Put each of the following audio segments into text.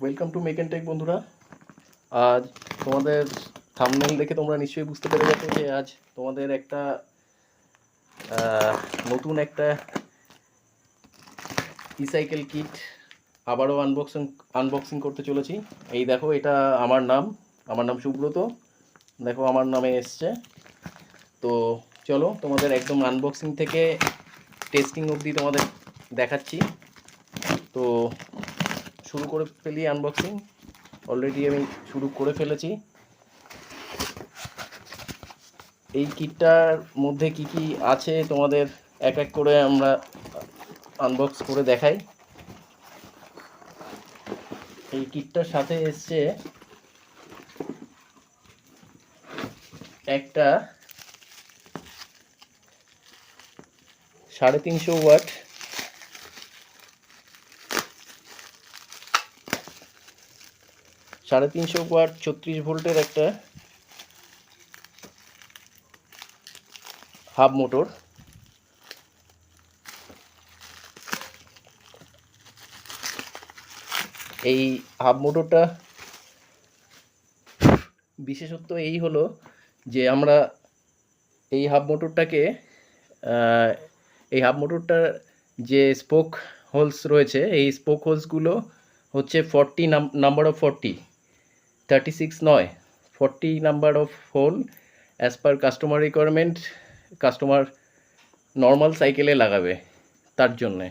Welcome to make take বন্ধুরা। আজ তোমাদের থামনেল দেখে তোমরা নিশ্চয়ই বুঝতে পেরে গেছো যে আজ তোমাদের একটা নতুন একটা রিসাইকেল কিট আবারও আনবক্সিং আনবক্সিং করতে চলেছি। এই দেখো, এটা আমার নাম। আমার নাম সুব্রত। দেখো, আমার নামে এসছে। তো চলো, তোমাদের একদম আনবক্সিং থেকে টেস্টিং অবধি তোমাদের দেখাচ্ছি। তো শুরু করে ফেলি আনবক্সিং অলরেডি আমি শুরু করে ফেলেছি। এই কিটটার মধ্যে কি কি আছে তোমাদের এক এক করে আমরা আনবক্স করে দেখাই। এই কিটটার সাথে এসছে একটা সাড়ে তিনশো ওয়াট সাড়ে তিনশো ওয়াট ছত্রিশ ভোল্টের একটা হাফ মোটর। এই হাফ মোটরটা বিশেষত্ব এই হলো যে আমরা এই হাফ মোটরটাকে এই হাফ মোটরটার যে স্পোক হোলস রয়েছে, এই স্পোক হোলসগুলো হচ্ছে forty number of forty thirty six নয় forty number of hole as per customer requirement customer normal সাইকেলে লাগাবে তার জন্যে।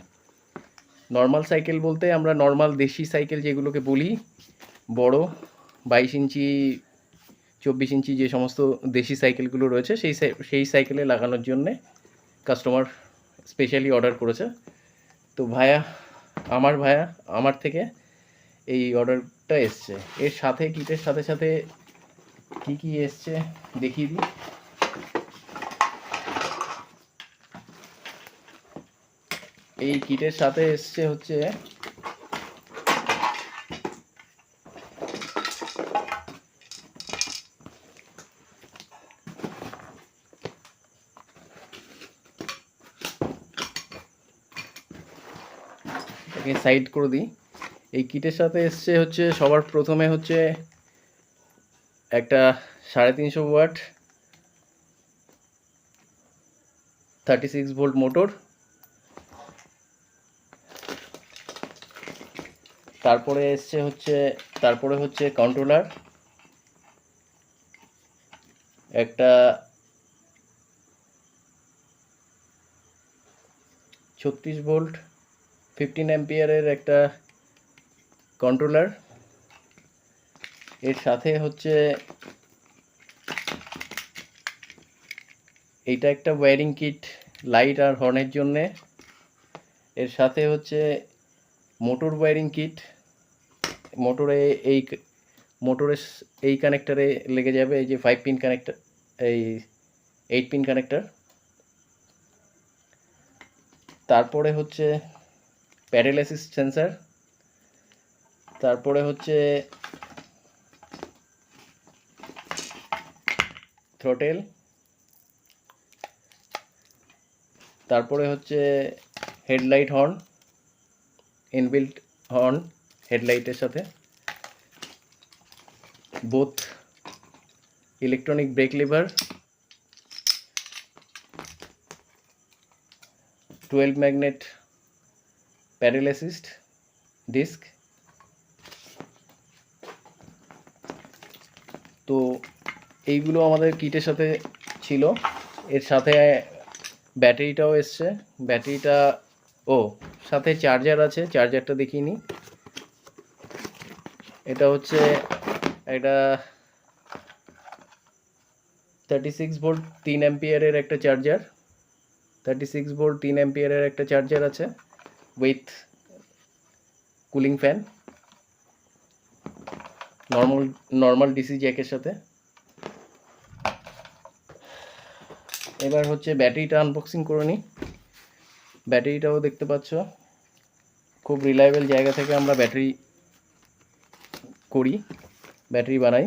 নর্মাল সাইকেল বলতে আমরা নর্মাল দেশি সাইকেল যেগুলোকে বলি, বড় বাইশ ইঞ্চি, চব্বিশ ইঞ্চি যে সমস্ত দেশি সাইকেলগুলো রয়েছে, সেই সাই- সেই সাইকেলে লাগানোর জন্যে কাস্টমার স্পেশালি অর্ডার করেছে। তো ভায়া, আমার ভায়া, আমার থেকে এই অর্ডারটা এসছে। এর সাথে কিটের সাথে সাথে কি কি এসছে দেখিয়ে দিই। এই কিটের সাথে এসছে হচ্ছে সাইড করে দিই। এই কিটের সাথে এসছে হচ্ছে সবার প্রথমে হচ্ছে একটা সাড়ে তিনশো watt thirty six volt motor. তারপরে এসছে হচ্ছে, তারপরে হচ্ছে কন্ট্রোলার একটা ছত্রিশ ভোল্ট ফিফটিন অ্যাম্পিয়ারের একটা কন্ট্রোলার এর সাথে হচ্ছে এইটা একটা ওয়্যারিং কিট লাইট আর হর্নের জন্যে। এর সাথে হচ্ছে মোটর ওয়্যারিং কিট মোটরে এই মোটরের এই কানেক্টারে লেগে যাবে, এই যে ফাইভ পিন কানেক্টার এই এইট পিন কানেক্টার তারপরে হচ্ছে প্যাডেল অ্যাসিস্ট সেন্সার তারপরে হচ্ছে থ্রোটেল তারপরে হচ্ছে হেডলাইট হর্ন ইনবিল্ট হর্ন হেডলাইটের সাথে both electronic brake lever twelve magnet pedal assist disc তো এইগুলো আমাদের কিটের সাথে ছিল। এর সাথে ব্যাটারিটাও এসছে। ব্যাটারিটা, ও, সাথে চার্জার আছে। চার্জারটা দেখিয়ে নিই এটা হচ্ছে একটা থার্টি সিক্স ভোল্ট তিন অ্যাম্পিয়ারের একটা চার্জার থার্টি সিক্স ভোল্ট তিন অ্যাম্পিয়ারের একটা চার্জার আছে with cooling fan normal normal DC জ্যাকের সাথে। এবার হচ্ছে ব্যাটারিটা আনবক্সিং করে নিই ব্যাটারিটাও দেখতে পাচ্ছ। খুব রিলায়েবল জায়গা থেকে আমরা ব্যাটারি করি, ব্যাটারি বানাই।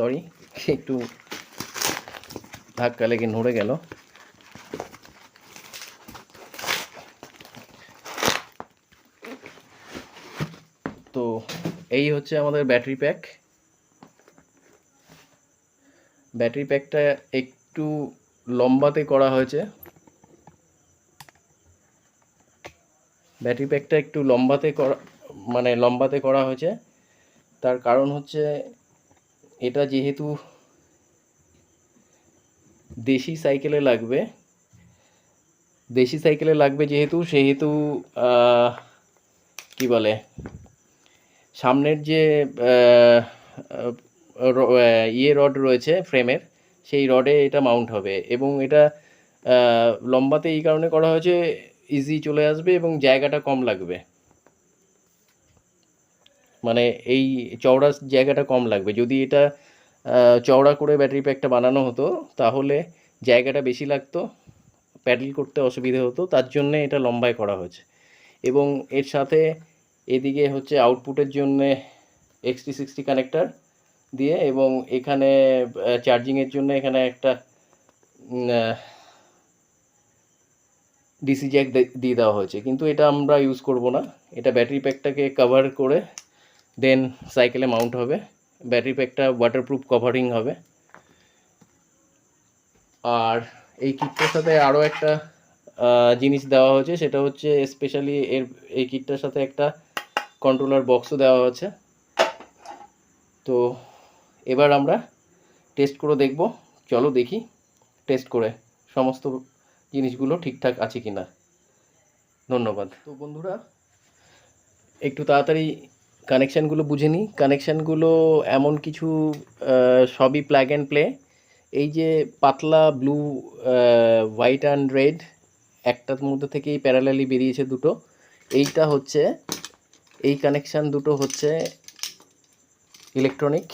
সরি, একটু ধাক্কা লেগে নড়ে গেল। তো এই হচ্ছে আমাদের ব্যাটারি প্যাক। ব্যাটারি প্যাকটা একটু লম্বাতে করা হয়েছে। ব্যাটারি প্যাকটা একটু লম্বাতে করা মানে লম্বাতে করা হয়েছে। তার কারণ হচ্ছে এটা যেহেতু দেশি সাইকেলে লাগবে, দেশি সাইকেলে লাগবে যেহেতু, সেহেতু কি বলে, সামনের যে ইয়ে রড রয়েছে ফ্রেমের সেই রডে এটা মাউন্ট হবে এবং এটা লম্বাতে এই কারণে করা হয়েছে ইজি চলে আসবে এবং জায়গাটা কম লাগবে। মানে এই চওড়া জায়গাটা কম লাগবে। যদি এটা চওড়া করে ব্যাটারি প্যাকটা বানানো হতো, তাহলে জায়গাটা বেশি লাগতো প্যাডেল করতে অসুবিধে হতো, তার জন্যে এটা লম্বায় করা হয়েছে। এবং এর সাথে এদিকে হচ্ছে আউটপুটের জন্যে এক্সটি সিক্সটি কানেক্টার দিয়ে এবং এখানে চার্জিংয়ের জন্য এখানে একটা ডিসি জ্যাক দিয়ে দেওয়া হয়েছে। কিন্তু এটা আমরা ইউজ করব না। এটা ব্যাটারি প্যাকটাকে কভার করে দেন সাইকেলে মাউন্ট হবে। ব্যাটারি প্যাকটা ওয়াটারপ্রুফ কভারিং হবে। আর এই কিটটার সাথে আরও একটা জিনিস দেওয়া হয়েছে সেটা হচ্ছে স্পেশালি এর এই কিটটার সাথে একটা কন্ট্রোলার বক্সও দেওয়া হয়েছে। তো এবার আমরা টেস্ট করে দেখব। চলো দেখি টেস্ট করে সমস্ত জিনিসগুলো ঠিকঠাক আছে কি না ধন্যবাদ। তো বন্ধুরা একটু তাড়াতাড়ি কানেকশানগুলো বুঝে নিই। কানেকশানগুলো এমন কিছু সবই প্লাগ অ্যান্ড প্লে এই যে পাতলা ব্লু হোয়াইট অ্যান্ড রেড একটার মধ্যে থেকেই প্যারালালি বেরিয়েছে দুটো। এইটা হচ্ছে, এই কানেকশান দুটো হচ্ছে ইলেকট্রনিক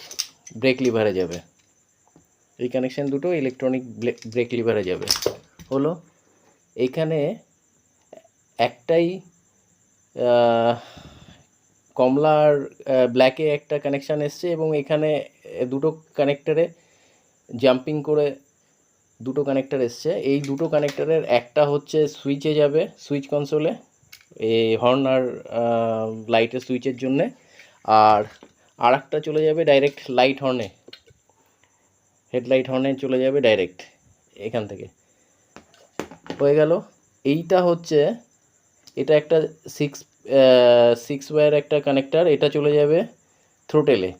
ব্রেক লিভারে যাবে। এই কানেকশান দুটো ইলেকট্রনিক ব্রেক লিভারে যাবে। হলো এইখানে একটাই আহ, কমলা আর ব্ল্যাকে একটা কানেকশান এসছে এবং এখানে দুটো কানেক্টারে জাম্পিং করে দুটো কানেক্টার এসছে। এই দুটো কানেক্টারের একটা হচ্ছে সুইচে যাবে সুইচ কনসোলে এই হর্ন আর লাইটের সুইচের জন্যে। আর আর একটা চলে যাবে ডাইরেক্ট লাইট হর্নে হেডলাইট হর্নে চলে যাবে ডাইরেক্ট এখান থেকে। হয়ে গেল। এইটা হচ্ছে এটা একটা সিক্স সিক্স ওয়্যার একটা কানেক্টার এটা চলে যাবে থ্রোটেলে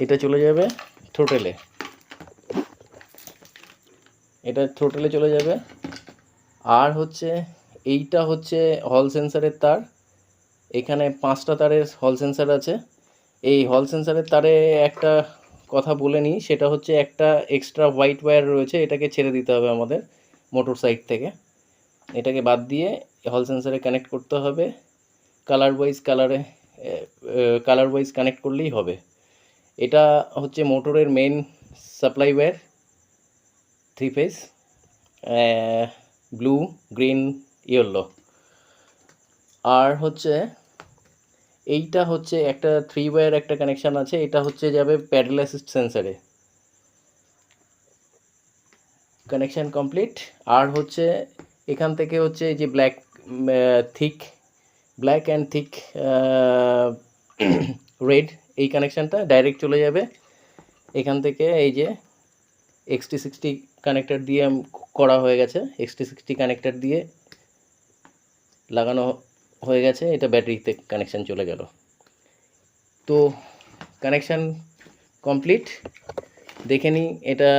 এটা চলে যাবে থ্রোটেলে এটা থ্রোটেলে চলে যাবে। আর হচ্ছে, এইটা হচ্ছে হল সেন্সারের তার। এখানে পাঁচটা তারের হল সেন্সার আছে। এই হল সেন্সারের তারে একটা কথা বলে নিই, সেটা হচ্ছে একটা এক্সট্রা হোয়াইট ওয়্যার রয়েছে, এটাকে ছেড়ে দিতে হবে আমাদের মোটর সাইড থেকে। এটাকে বাদ দিয়ে হল সেন্সারে কানেক্ট করতে হবে। কালার ওয়াইজ কালারে কালার ওয়াইজ কানেক্ট করলেই হবে। এটা হচ্ছে মোটরের main supply wire three phase blue green yellow আর হচ্ছে, এইটা হচ্ছে একটা থ্রি ওয়্যার একটা কানেকশান আছে, এটা হচ্ছে যাবে প্যাডেল অ্যাসিস্ট সেন্সারে কানেকশান কমপ্লিট আর হচ্ছে, এখান থেকে হচ্ছে যে black thick black and thick red এই কানেকশানটা ডাইরেক্ট চলে যাবে। এখান থেকে এই যে এক্সটি সিক্সটি কানেক্টার দিয়ে করা হয়ে গেছে। এক্সটি সিক্সটি কানেক্টার দিয়ে লাগানো হয়ে গেছে। এটা ব্যাটারিতে কানেকশান চলে গেল। তো কানেকশান কমপ্লিট দেখে নিই এটা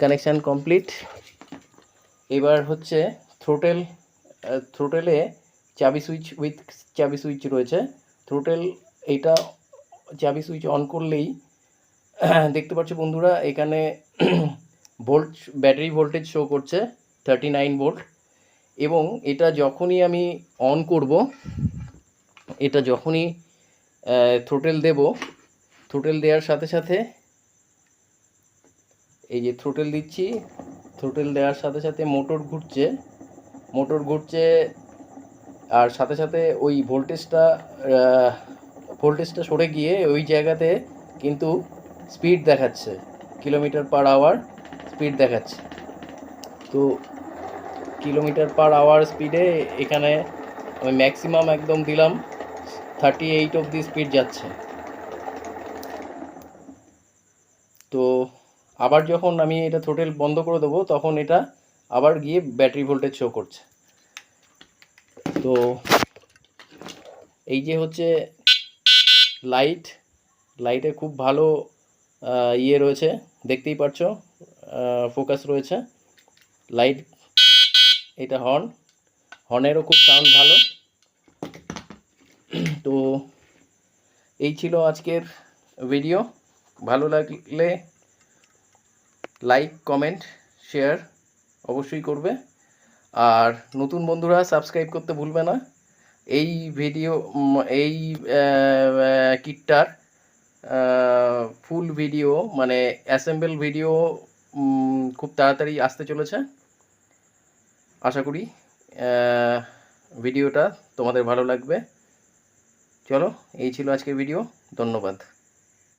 কানেকশান কমপ্লিট এবার হচ্ছে থ্রোটেল থ্রোটেলে চাবি সুইচ উইথ চাবি সুইচ রয়েছে। থ্রোটেল এইটা চাবি সুইচ অন করলেই দেখতে পাচ্ছ বন্ধুরা, এখানে ভোল্ট ব্যাটারি ভোল্টেজ শো করছে থার্টি নাইন ভোল্ট এবং এটা যখনই আমি অন করব, এটা যখনই থ্রোটেল দেব থ্রোটেল দেওয়ার সাথে সাথে এই যে থ্রোটেল দিচ্ছি থ্রোটেল দেওয়ার সাথে সাথে মোটর ঘুরছে। মোটর ঘুরছে আর সাথে সাথে ওই ভোল্টেজটা ভোল্টেজটা সরে গিয়ে ওই জায়গাতে কিন্তু স্পিড দেখাচ্ছে। কিলোমিটার পার আওয়ার স্পিড দেখাচ্ছে। তো কিলোমিটার পার আওয়ার স্পিডে এখানে আমি ম্যাক্সিমাম একদম দিলাম থার্টি এইট অবধি স্পিড যাচ্ছে। তো আবার যখন আমি এটা থ্রোটেল বন্ধ করে দেবো, তখন এটা আবার গিয়ে ব্যাটারি ভোল্টেজ শো করছে। তো এই যে হচ্ছে লাইট লাইটে খুব ভালো ইয়ে রয়েছে, দেখতেই পাচ্ছ ফোকাস রয়েছে। লাইট এটা হর্ন হর্নেরও খুব সাউন্ড ভালো। তো এই ছিল আজকের ভিডিও ভালো লাগলে লাইক কমেন্ট শেয়ার অবশ্যই করবে। আর নতুন বন্ধুরা সাবস্ক্রাইব করতে ভুলবে না। এই ভিডিও এই কিটটার ফুল ভিডিও মানে অ্যাসেম্বল ভিডিও খুব তাড়াতাড়ি আসতে চলেছে। আশা করি ভিডিওটা তোমাদের ভালো লাগবে। চলো, এই ছিল আজকের ভিডিও ধন্যবাদ।